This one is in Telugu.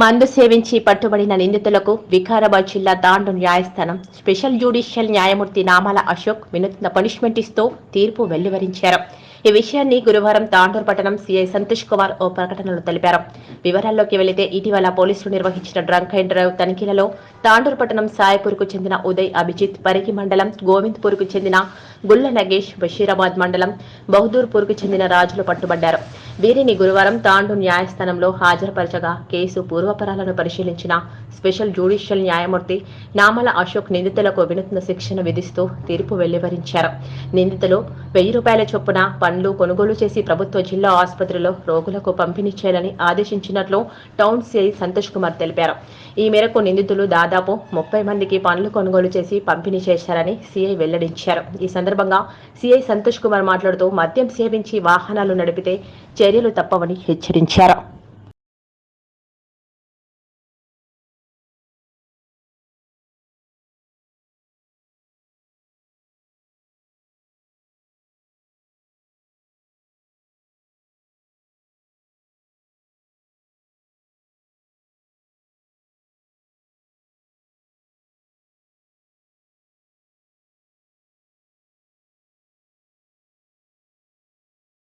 మందు సేవించి పట్టుబడిన నిందితులకు వికారాబాద్ జిల్లా తాండు న్యాయస్థానం స్పెషల్ జ్యుడిషియల్ న్యాయమూర్తి నామాల అశోక్ వినూత్న పనిష్మెంట్ ఇస్తూ తీర్పు వెలువరించారు. ఈ విషయాన్ని గురువారం తాండూరు పట్టణం సీఐ సంతోష్ కుమార్ ఓ ప్రకటనలో తెలిపారు. వివరాల్లోకి వెళితే ఇటీవల పోలీసులు నిర్వహించిన డ్రంక్ అండ్ డ్రైవ్ తనిఖీలలో తాండూరు పట్టణం సాయపూర్కు చెందిన ఉదయ్ అభిజిత్ పరికి మండలం గోవింద్పూర్కు చెందిన గుల్ల నగేష్ బషీరాబాద్ మండలం బహదూర్పూర్కు చెందిన రాజులు పట్టుబడ్డారు. వీరిని గురువారం తాండు న్యాయస్థానంలో హాజరుపరచగా కేసు పూర్వపరాలను పరిశీలించిన స్పెషల్ జ్యుడిషియల్ న్యాయమూర్తి నామల అశోక్ నిందితులకు వినూత్న శిక్షణ విధిస్తూ తీర్పు వెలువరించారు. నిందితులు వెయ్యి రూపాయల చొప్పున పండ్లు కొనుగోలు చేసి ప్రభుత్వ జిల్లా ఆసుపత్రిలో రోగులకు పంపిణీ చేయాలని ఆదేశించినట్లు టౌన్ సిఐ సంతోష్ కుమార్ తెలిపారు. ఈ మేరకు నిందితులు దాదాపు ముప్పై మందికి పండ్లు కొనుగోలు చేసి పంపిణీ చేశారని సిఐ వెల్లడించారు. ఈ సందర్భంగా సిఐ సంతోష్ కుమార్ మాట్లాడుతూ మద్యం సేవించి వాహనాలు నడిపితే చర్యలు తప్పవని హెచ్చరించారు.